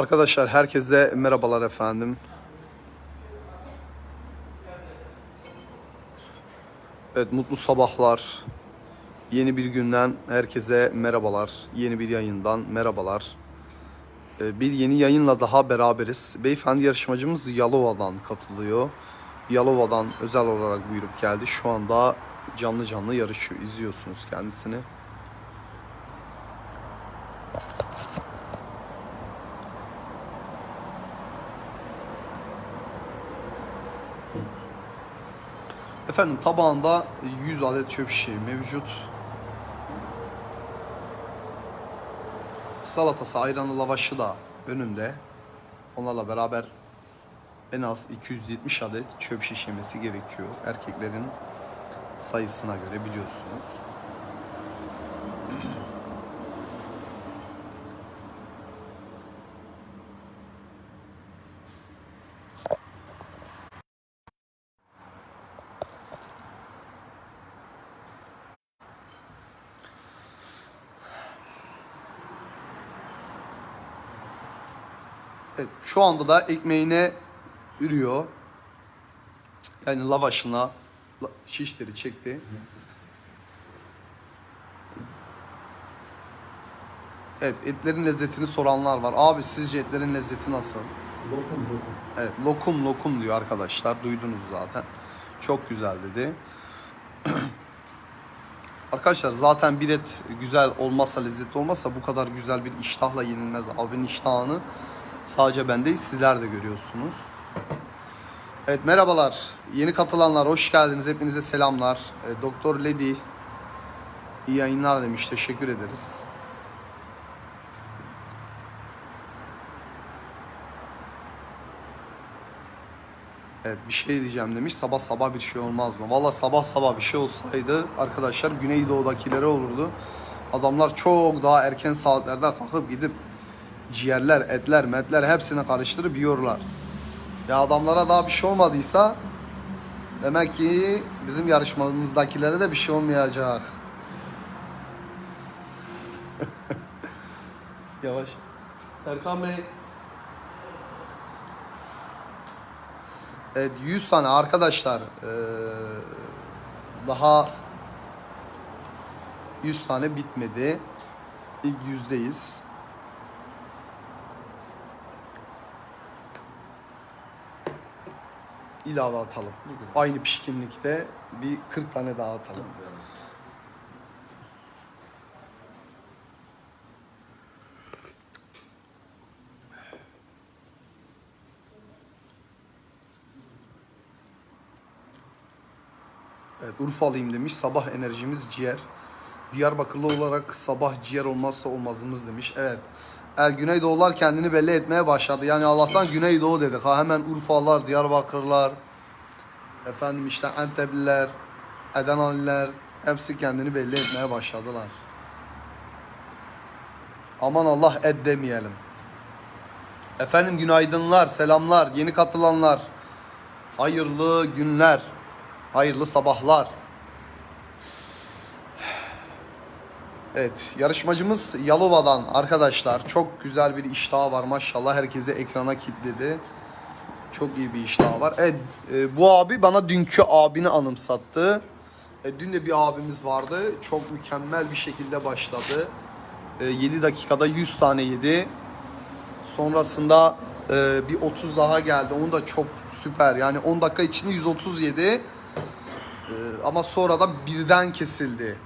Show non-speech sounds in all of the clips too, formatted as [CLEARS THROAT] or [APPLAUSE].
Arkadaşlar herkese merhabalar efendim. Evet mutlu sabahlar. Yeni bir günden herkese merhabalar. Yeni bir yayından merhabalar. Ee, Bir yeni yayınla daha beraberiz. Beyefendi yarışmacımız Yalova'dan katılıyor. Yalova'dan özel olarak buyurup geldi. Şu anda canlı canlı yarışıyor. İzliyorsunuz kendisini. Efendim tabağında 100 adet çöp şişeği mevcut. Salatası, ayranı, lavaşı da önünde. Onlarla beraber en az 270 adet çöp şişemesi gerekiyor. Erkeklerin sayısına göre biliyorsunuz. Evet, şu anda da ekmeğine ürüyor. Yani lavaşına la- şişleri çekti. Evet, etlerin lezzetini soranlar var. Abi sizce etlerin lezzeti nasıl? Lokum lokum. Evet, lokum lokum diyor arkadaşlar. Duydunuz zaten. Çok güzel dedi. [CLEARS THROAT] Arkadaşlar zaten bir et güzel olmazsa, lezzetli olmazsa bu kadar güzel bir iştahla yenilmez. Abinin iştahını sadece ben değil sizler de görüyorsunuz. Evet merhabalar. Yeni katılanlar hoş geldiniz. Hepinize selamlar. E, Doktor Lady iyi yayınlar demiş. Teşekkür ederiz. Evet bir şey diyeceğim demiş. Sabah sabah bir şey olmaz mı? Valla sabah sabah bir şey olsaydı arkadaşlar Güneydoğu'dakilere olurdu. Adamlar çok daha erken saatlerde kalkıp gidip ciğerler, etler, metler hepsini karıştırıp yiyorlar. Ya adamlara daha bir şey olmadıysa demek ki bizim yarışmamızdakilere de bir şey olmayacak. [LAUGHS] Yavaş. Serkan Bey. Evet 100 tane arkadaşlar eee, daha 100 tane bitmedi. İlk yüzdeyiz. İlave atalım. Aynı pişkinlikte bir 40 tane daha atalım. Evet, Urfalıyım demiş. Sabah enerjimiz ciğer. Diyarbakırlı olarak sabah ciğer olmazsa olmazımız demiş. Evet. El Güneydoğular kendini belli etmeye başladı. Yani Allah'tan Güneydoğu dedik. Ha hemen Urfalılar, Diyarbakırlılar, efendim işte Antepliler, Edenaliler hepsi kendini belli etmeye başladılar. Aman Allah et demeyelim. Efendim günaydınlar, selamlar, yeni katılanlar. Hayırlı günler. Hayırlı sabahlar. Evet, yarışmacımız Yalova'dan arkadaşlar. Çok güzel bir iştahı var maşallah. Herkese ekrana kilitledi. Çok iyi bir iştahı var. Evet, e, bu abi bana dünkü abini anımsattı. E, dün de bir abimiz vardı. Çok mükemmel bir şekilde başladı. E, 7 dakikada 100 tane yedi. Sonrasında e, bir 30 daha geldi. Onu da çok süper. Yani 10 dakika içinde 130 yedi. Ee, ama sonra da birden kesildi.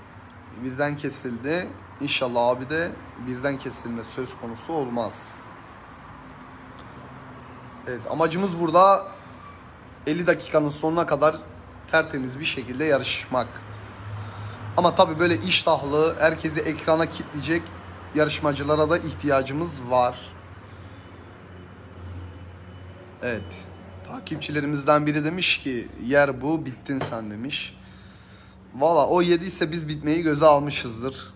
Birden kesildi. İnşallah abi de birden kesilme söz konusu olmaz. Evet amacımız burada 50 dakikanın sonuna kadar tertemiz bir şekilde yarışmak. Ama tabii böyle iştahlı, herkesi ekrana kitleyecek yarışmacılara da ihtiyacımız var. Evet. Takipçilerimizden biri demiş ki yer bu bittin sen demiş. Valla o yediyse biz bitmeyi göze almışızdır.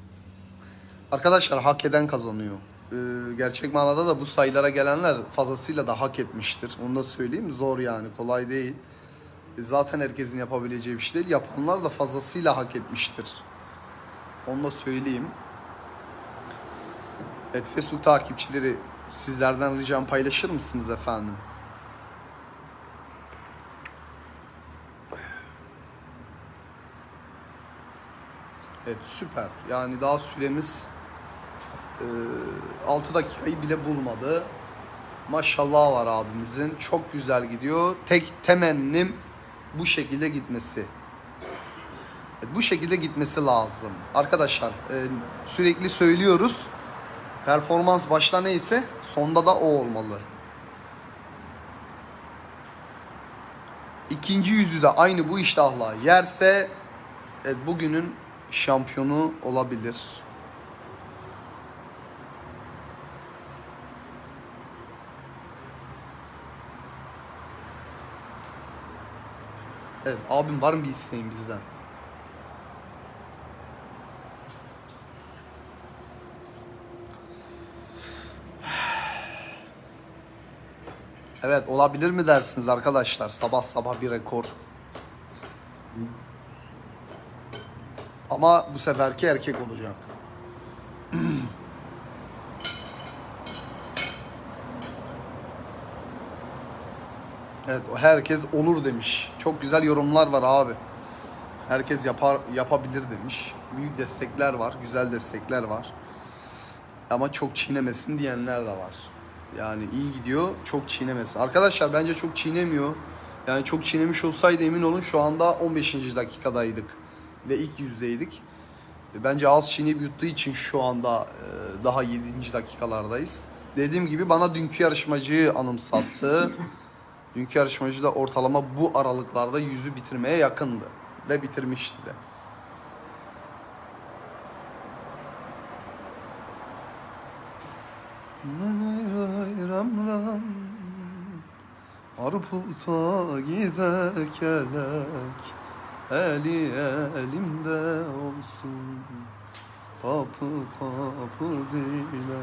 Arkadaşlar hak eden kazanıyor. Ee, gerçek manada da bu sayılara gelenler fazlasıyla da hak etmiştir. Onu da söyleyeyim zor yani kolay değil. E, zaten herkesin yapabileceği bir şey değil. Yapanlar da fazlasıyla hak etmiştir. Onu da söyleyeyim. Evet Facebook takipçileri Sizlerden ricam paylaşır mısınız efendim? Evet süper. Yani daha süremiz e, 6 dakikayı bile bulmadı. Maşallah var abimizin. Çok güzel gidiyor. Tek temennim bu şekilde gitmesi. Evet, Bu şekilde gitmesi lazım. Arkadaşlar e, sürekli söylüyoruz. Performans başta neyse sonda da o olmalı. İkinci yüzü de aynı bu iştahla yerse evet, bugünün şampiyonu olabilir. Evet abim var mı bir isteğin bizden? Evet olabilir mi dersiniz arkadaşlar? Sabah sabah bir rekor. Ama bu seferki erkek olacak. [CLEARS THROAT] Evet herkes olur demiş. Çok güzel yorumlar var abi. Herkes yapar yapabilir demiş. Büyük destekler var, güzel destekler var. Ama çok çiğnemesin diyenler de var. Yani iyi gidiyor, çok çiğnemesin. Arkadaşlar bence çok çiğnemiyor. Yani çok çiğnemiş olsaydı emin olun şu anda 15. dakikadaydık ve ilk yüzdeydik. Bence az çiğneyip yuttuğu için şu anda e, daha 7. dakikalardayız. Dediğim gibi bana dünkü yarışmacıyı anımsattı. [LAUGHS] Dünkü yarışmacı da ortalama bu aralıklarda yüzü bitirmeye yakındı. Ve bitirmişti de. Arputa gidek elek Eli elimde olsun Kapı kapı dilenek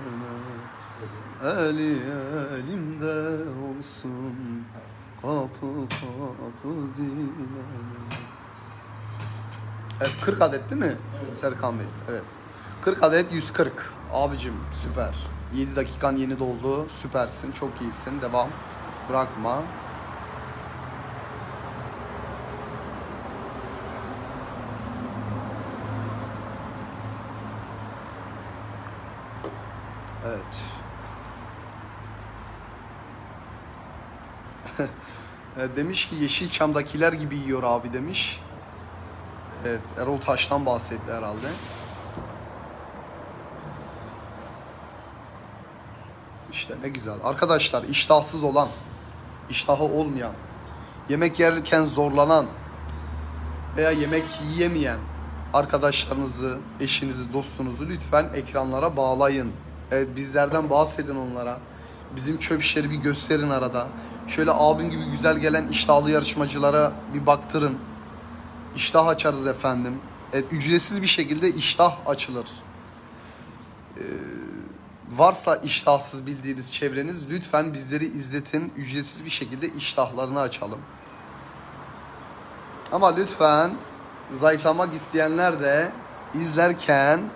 Eli elimde olsun Kapı kapı dilenek Evet 40 adet değil mi? Serkan Bey. Evet. 40 adet 140. Abicim süper. 7 dakikan yeni doldu. Süpersin. Çok iyisin. Devam. Bırakma. Evet. [LAUGHS] E, demiş ki Yeşilçam'dakiler gibi yiyor abi demiş. Evet Erol Taş'tan bahsetti herhalde. İşte ne güzel. Arkadaşlar iştahsız olan, iştahı olmayan, yemek yerken zorlanan veya yemek yiyemeyen arkadaşlarınızı, eşinizi, dostunuzu lütfen ekranlara bağlayın. Evet bizlerden bahsedin onlara. Bizim çöp işleri bir gösterin arada. Şöyle abim gibi güzel gelen iştahlı yarışmacılara bir baktırın. İştah açarız efendim. Evet, ücretsiz bir şekilde iştah açılır. Ee, varsa iştahsız bildiğiniz çevreniz lütfen bizleri izletin. Ücretsiz bir şekilde iştahlarını açalım. Ama lütfen zayıflamak isteyenler de izlerken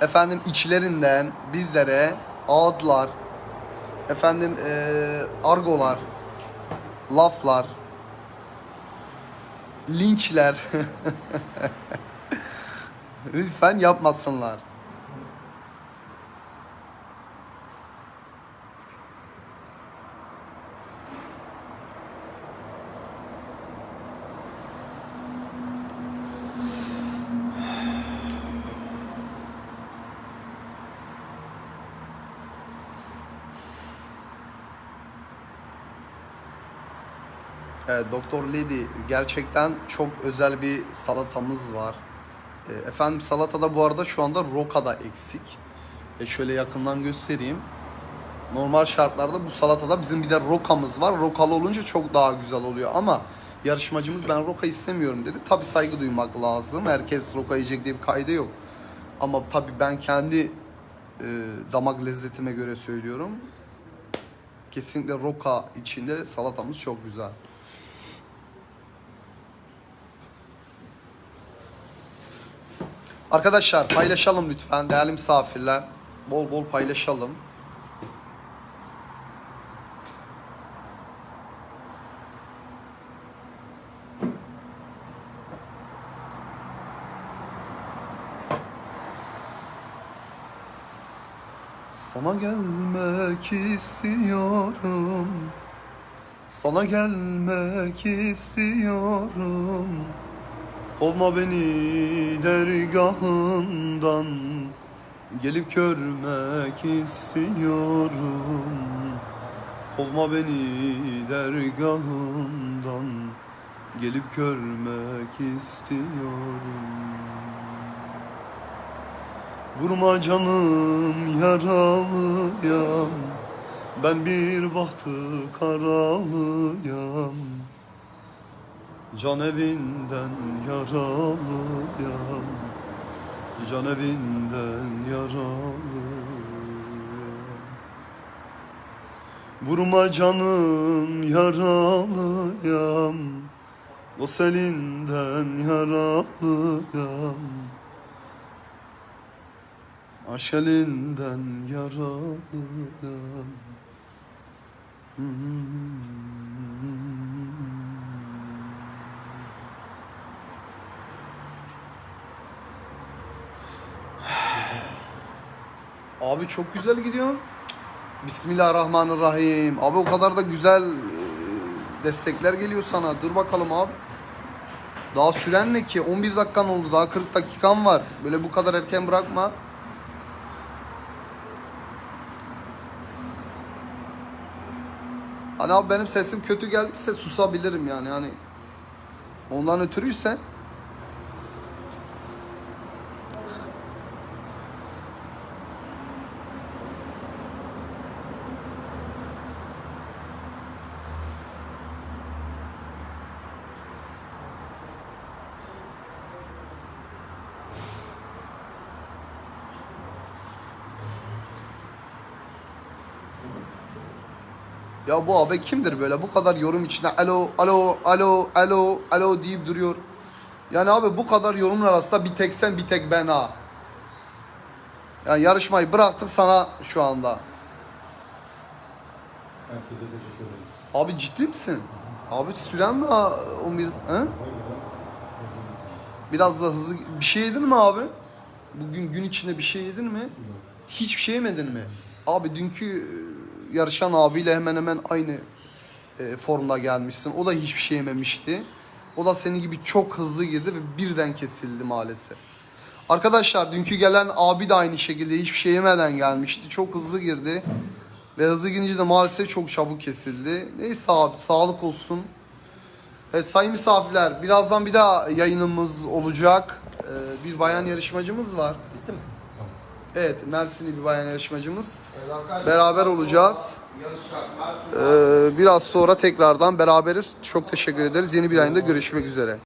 efendim içlerinden bizlere ağıtlar, efendim eee, argolar, laflar, linçler [LAUGHS] lütfen yapmasınlar. Evet, Doktor Lady gerçekten çok özel bir salatamız var. E, Efendim salatada bu arada şu anda roka da eksik. E şöyle yakından göstereyim. Normal şartlarda bu salatada bizim bir de rokamız var. Rokalı olunca çok daha güzel oluyor ama yarışmacımız ben roka istemiyorum dedi. Tabi saygı duymak lazım. Herkes roka yiyecek diye bir kaydı yok. Ama tabi ben kendi e, damak lezzetime göre söylüyorum. Kesinlikle roka içinde salatamız çok güzel. Arkadaşlar paylaşalım lütfen değerli misafirler. Bol bol paylaşalım. Sana gelmek istiyorum Sana gelmek istiyorum Kovma beni dergahından Gelip görmek istiyorum. Kovma beni dergahından Gelip görmek istiyorum. Vurma canım yaralıyam Ben bir bahtı karalıyam Can evinden yaralıyam Can evinden yaralıyam Vurma canım yaralıyam O selinden yaralıyam Aşk elinden yaralıyam Abi çok güzel gidiyor. Bismillahirrahmanirrahim. Abi o kadar da güzel e, destekler geliyor sana. Dur bakalım abi. Daha süren ne ki? 11 dakikan oldu. Daha 40 dakikan var. Böyle bu kadar erken bırakma. Hani abi benim sesim kötü geldiyse susabilirim yani. Hani ondan ötürüyse Ya bu abi kimdir böyle bu kadar yorum içinde alo alo alo alo alo deyip duruyor. Yani abi bu kadar yorumlar arasında bir tek sen bir tek ben ha. Yani yarışmayı bıraktık sana şu anda. Abi ciddi misin? Abi süren daha 11 he? Biraz da hızlı bir şey yedin mi abi? Bugün gün içinde bir şey yedin mi? Hiçbir şey yemedin mi? Abi dünkü yarışan abiyle hemen hemen aynı e, formda gelmişsin. O da hiçbir şey yememişti. O da senin gibi çok hızlı girdi ve birden kesildi maalesef. Arkadaşlar dünkü gelen abi de aynı şekilde hiçbir şey yemeden gelmişti. Çok hızlı girdi. Ve hızlı girince de maalesef çok çabuk kesildi. Neyse abi sağlık olsun. Evet sayın misafirler birazdan bir daha yayınımız olacak. Ee, bir bayan yarışmacımız var. Evet Mersinli bir bayan yarışmacımız. Beraber olacağız. Ee, biraz sonra tekrardan beraberiz. Çok teşekkür ederiz. Yeni bir ayında görüşmek üzere.